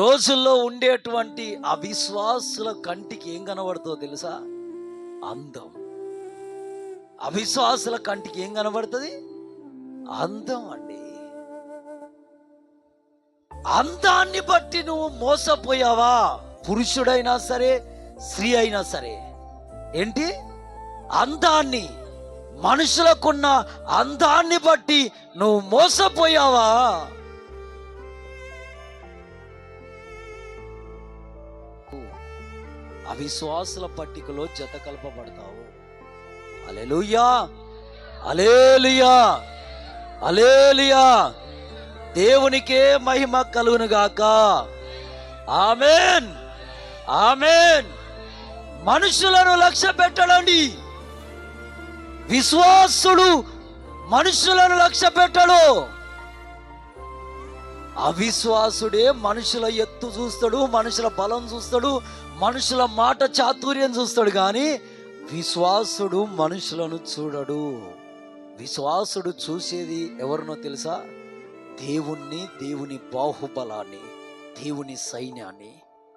రోజుల్లో ఉండేటువంటి అవిశ్వాసుల కంటికి ఏం కనబడుతుందో తెలుసా? అందం. అవిశ్వాసుల కంటికి ఏం కనబడుతుంది? అందం అండి. అందాన్ని బట్టి నువ్వు మోసపోయావా? పురుషుడైనా సరే స్త్రీ అయినా సరే. ఏంటి? అందాన్ని మనుషులకున్న అందాన్ని బట్టి నువ్వు మోసపోయావా? అవిశ్వాసుల పట్టికలో జత కలపబడతావు అలెలుయా అలేలియా అలేలియా దేవునికే మహిమ కలుగును గాక ఆమెన్! ఆమెన్! మనుషులను లక్ష్య పెట్టడండి. విశ్వాసుడు మనుషులను లక్ష్య పెట్టడు. అవిశ్వాసుడే మనుషుల ఎత్తు చూస్తాడు మనుషుల బలం చూస్తాడు మనుషుల మాట చాతుర్యం చూస్తాడు కానీ విశ్వాసుడు మనుషులను చూడడు. విశ్వాసుడు చూసేది ఎవరినో తెలుసా? దేవుణ్ణి దేవుని బాహుబలాన్ని దేవుని సైన్యాన్ని.